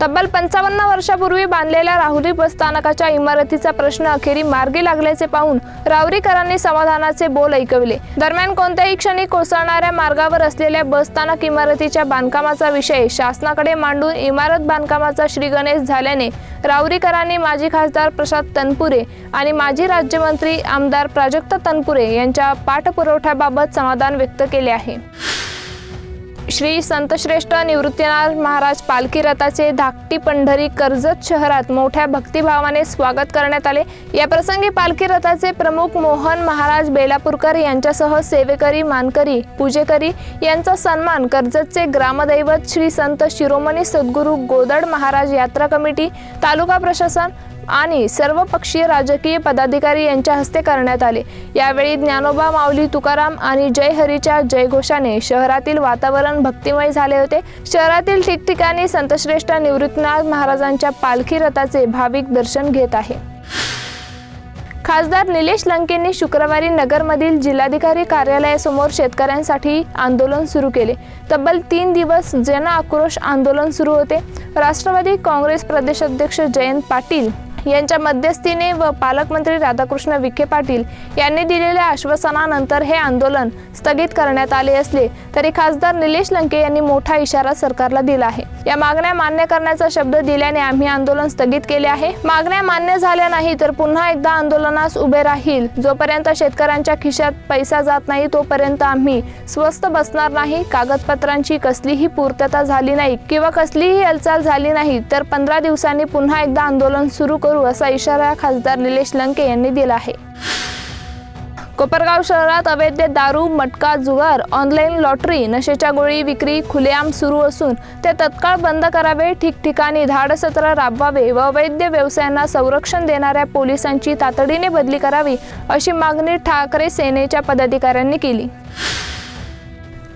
तब्बल पंचावन्न वर्षापूर्वी बांधलेल्या राहुरी बसस्थानकाच्या इमारतीचा प्रश्न अखेरी मार्गी लागल्याचे पाहून राहुरीकरांनी समाधानाचे बोल ऐकवले. दरम्यान कोणत्याही क्षणी कोसळणाऱ्या मार्गावर असलेल्या बसस्थानक इमारतीच्या बांधकामाचा विषय शासनाकडे मांडून इमारत बांधकामाचा श्रीगणेश झाल्याने राहुरीकरांनी माजी खासदार प्रसाद तनपुरे आणि माजी राज्यमंत्री आमदार प्राजक्त तनपुरे यांच्या पाठपुरवठ्याबाबत समाधान व्यक्त केले आहे. श्री संतश्रेष्ठ निवृत्तीनाथ महाराज पालखी रथाचे धाकटी पंढरी कर्जत शहरात मोठ्या भक्तिभावाने स्वागत करण्यात आले. या प्रसंगी पालखी रथाचे प्रमुख मोहन महाराज बेलापूरकर यांच्यासह सेवेकरी मानकरी पूजेकरी यांचा सन्मान कर्जतचे ग्रामदैवत श्री संत शिरोमणी सद्गुरू गोदड महाराज यात्रा कमिटी तालुका प्रशासन आणि सर्व पक्षीय राजकीय पदाधिकारी यांच्या हस्ते करण्यात आले. यावेळी ज्ञानोबा माऊली तुकाराम आणि जय हरीच्या जयघोषाने शहरातील वातावरण भक्तिमय झाले होते. शहरातील ठिकठिकाणी संतश्रेष्ठ निवृत्तीनाथ महाराजांच्या पालखी रथाचे भाविक दर्शन घेत आहे. खासदार निलेश लंकेंनी शुक्रवारी नगरमधील जिल्हाधिकारी कार्यालयासमोर शेतकऱ्यांसाठी आंदोलन सुरू केले. तब्बल तीन दिवस जन आक्रोश आंदोलन सुरू होते. राष्ट्रवादी काँग्रेस प्रदेशाध्यक्ष जयंत पाटील यांच्या मध्यस्थीने व पालकमंत्री राधाकृष्ण विखे पाटील यांनी दिलेल्या आश्वासनानंतर हे आंदोलन स्थगित करण्यात आले असले तरी खासदार निलेश लंके यांनी मोठा इशारा सरकारला दिला आहे. या मागण्या मान्य करण्याचा शब्द दिल्याने आम्ही आंदोलन स्थगित केले आहे. मागण्या मान्य झाल्या नाही तर पुन्हा एकदा आंदोलनास उभे राहील. जोपर्यंत शेतकऱ्यांच्या खिशात पैसा जात नाही तोपर्यंत आम्ही स्वस्त बसणार नाही. कागदपत्रांची कसलीही पूर्तता झाली नाही किंवा कसलीही हालचाल झाली नाही तर पंधरा दिवसांनी पुन्हा एकदा आंदोलन सुरू करू असा इशारा खासदार निलेश लंके यांनी दिला आहे. कोपरगाव शहरात अवैध दारू मटका जुगार ऑनलाईन लॉटरी नशेच्या गोळी विक्री खुलेआम सुरू असून ते तत्काळ बंद करावे ठिकठिकाणी धाडसत्र राबवावे व अवैध व्यवसायांना संरक्षण देणाऱ्या पोलिसांची तातडीने बदली करावी अशी मागणी ठाकरे सेनेच्या पदाधिकाऱ्यांनी केली.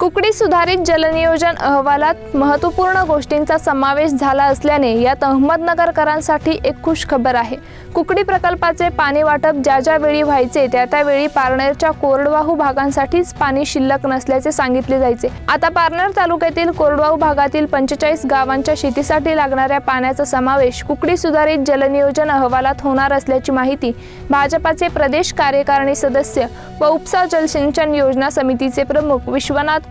कुकडी सुधारित जलनियोजन अहवालात महत्त्वपूर्ण गोष्टींचा समावेश झाला असल्याने यात अहमदनगरकरांसाठी एक खुश खबर आहे. कुकडी प्रकल्पाचे पाणी वाटप ज्या ज्या वेळी व्हायचे त्या त्यावेळी पारनेरच्या कोरडवाहू भागांसाठीच पाणी शिल्लक नसल्याचे सांगितले जायचे. आता पारनेर तालुक्यातील कोरडवाहू भागातील पंचेचाळीस गावांच्या शेतीसाठी लागणाऱ्या पाण्याचा समावेश कुकडी सुधारित जलनियोजन अहवालात होणार असल्याची माहिती भाजपाचे प्रदेश कार्यकारिणी सदस्य व उपसा जलसिंचन योजना समितीचे प्रमुख विश्वनाथ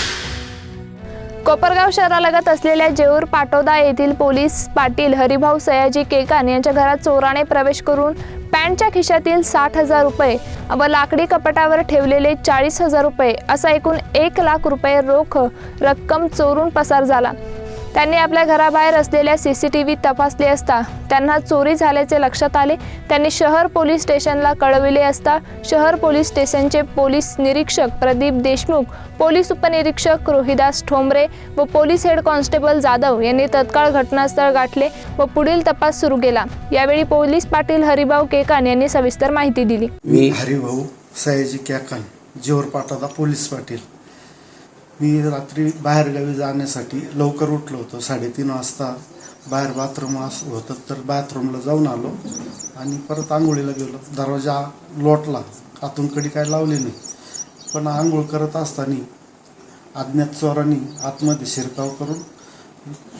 कोपरगाव शहरालगत असलेल्या जेऊर पाटोदा येथील पोलीस पाटील हरिभाऊ सयाजी केकान यांच्या घरात चोराने प्रवेश करून पॅन्टच्या खिशातील साठ हजार रुपये व लाकडी कपाटावर ठेवलेले चाळीस हजार रुपये असा एकूण एक लाख रुपये रोख रक्कम चोरून पसार झाला. त्यांनी आपल्या घराबाहेर असलेल्या सी सी टी व्ही तपासले असता त्यांना चोरी झाल्याचे लक्षात आले. त्यांनी शहर पोलीस स्टेशनला कळविले असता शहर पोलीस स्टेशनचे पोलीस निरीक्षक प्रदीप देशमुख पोलीस उपनिरीक्षक रोहिदास ठोंबरे व पोलीस हेड कॉन्स्टेबल जाधव यांनी तत्काळ घटनास्थळ गाठले व पुढील तपास सुरू केला. यावेळी पोलीस पाटील हरिभाऊ केकान यांनी सविस्तर माहिती दिली. मी हरिभाऊ सयाजी केकान जेवर पाटादा पोलीस पाटील. मी रात्री बाहेरगावी जाण्यासाठी लवकर उठलो होतो साडेतीन वाजता. बाहेर बाथरूम अस होतं तर बाथरूमला जाऊन आलो आणि परत आंघोळीला गेलो. दरवाजा लोटला. आतून कडी काय लावली नाही. पण आंघोळ करत असताना अज्ञात चोरांनी आतमध्ये शिरकाव करून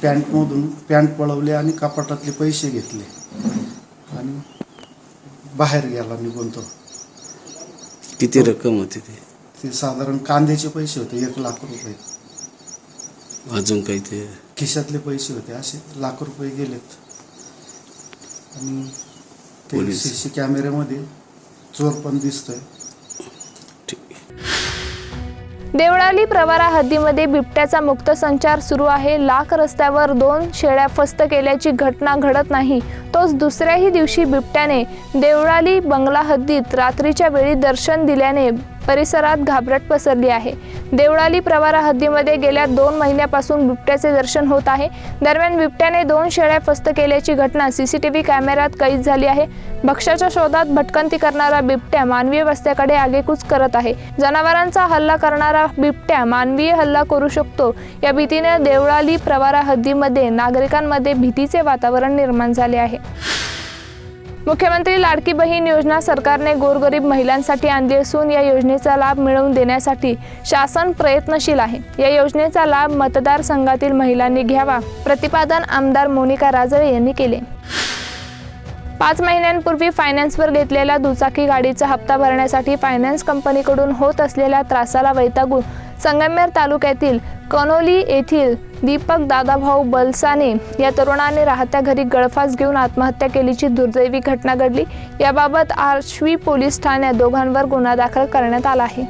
पॅन्टमधून पॅन्ट पळवले आणि कपाटातले पैसे घेतले. आणि बाहेर गेला निघून तो. किती रक्कम होती ती? ते साधारण कांद्याचे पैसे होते एक लाख रुपये. अजून काही ते? खिशातले पैसे होते असे लाख रुपये गेलेत. आणि ते पोलीस. सी सी कॅमेऱ्यामध्ये चोर पण दिसतोय. ठीक. देवळाली प्रवारा हद्दीमध्ये बिबट्याचा मुक्त संचार सुरू आहे. लाख रस्त्यावर दोन शेळ्या फस्त केल्याची घटना घडत नाही. तोच दुसऱ्याही दिवशी बिबट्याने देवळाली बंगला हद्दीत रात्रीच्या वेळी दर्शन दिल्याने परिसरात घाबरट पसरली आहे. देवळाली प्रवारा हद्दीमध्ये गेल्या दोन महिन्यापासून बिबट्याचे दर्शन होत आहे. दरम्यान बिबट्याने दोन शेळ्या फस्त केल्याची घटना सीसीटीव्ही कॅमेऱ्यात कैद झाली आहे. भक्ष्याच्या शोधात भटकंती करणारा बिबट्या मानवीय वस्त्याकडे आगेकूच करत आहे. जनावरांचा हल्ला करणारा बिबट्या मानवीय हल्ला करू शकतो. या भीतीने देवळाली प्रवारा हद्दीमध्ये नागरिकांमध्ये भीतीचे वातावरण निर्माण झाले आहे. मुख्यमंत्री लाडकी बहीण योजना सरकारने गोरगरीब महिलांसाठी आणली असून या योजनेचा लाभ मिळवून देण्यासाठी शासन प्रयत्नशील आहे. या योजनेचा लाभ मतदारसंघातील महिलांनी घ्यावा प्रतिपादन आमदार मोनिका राजळे यांनी केले. पाच महिन्यांपूर्वी फायनान्सवर घेतलेल्या दुचाकी गाडीचा हप्ता भरण्यासाठी फायनान्स कंपनीकडून होत असलेल्या त्रासाला वैतागून संगमेर तालुक्यातील कनोली येथील दीपक दादाभाऊ बलसाने या तरुणाने राहत्या घरी गळफास घेऊन आत्महत्या केल्याची दुर्दैवी घटना घडली. याबाबत आर्शवी पोलीस ठाण्यात दोघांवर गुन्हा दाखल करण्यात आला आहे.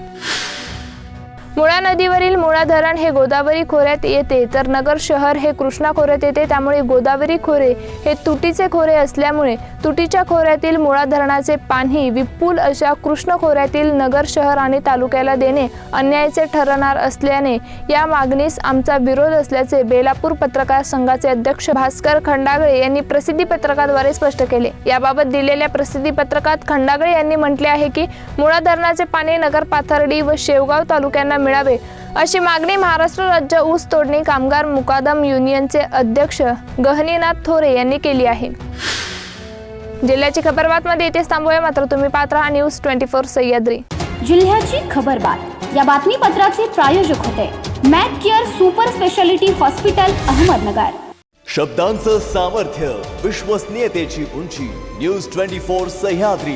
मुळा नदीवरील मुळा धरण हे गोदावरी खोऱ्यात येते. तर नगर शहर हे कृष्णा खोऱ्यात येते. त्यामुळे गोदावरी खोरे हे तुटीचे खोरे असल्यामुळे तुटीच्या खोऱ्यातील मुळा धरणाचे पाणी विपुल अशा कृष्ण खोऱ्यातील नगर शहर आणि तालुक्याला देणे अन्यायाचे ठरणार असल्याने या मागणीस आमचा विरोध असल्याचे बेलापूर पत्रकार संघाचे अध्यक्ष भास्कर खंडागळे यांनी प्रसिद्धी पत्रकाद्वारे स्पष्ट केले. याबाबत दिलेल्या प्रसिद्धी पत्रकात खंडागळे यांनी म्हटले आहे की मुळा धरणाचे पाणी नगर पाथर्डी व शेवगाव तालुक्यांना मिळावे अशी मागणी महाराष्ट्र राज्य ऊस तोडणी कामगार मुकादम युनियनचे अध्यक्ष गहनीनाथ थोरे यांनी केली आहे. जिल्ह्याची खबरबातमध्ये इथेच थांबूया. मात्र तुम्ही पात्र हा न्यूज ट्वेंटी फोर सह्याद्री. जिल्ह्याची खबरबात. या बातमीपत्राचे प्रायोजक होते Mac care super speciality hospital Ahmednagar. शब्दांचं सामर्थ्य विश्वसनीयतेची उंची न्यूज ट्वेंटी फोर सह्याद्री.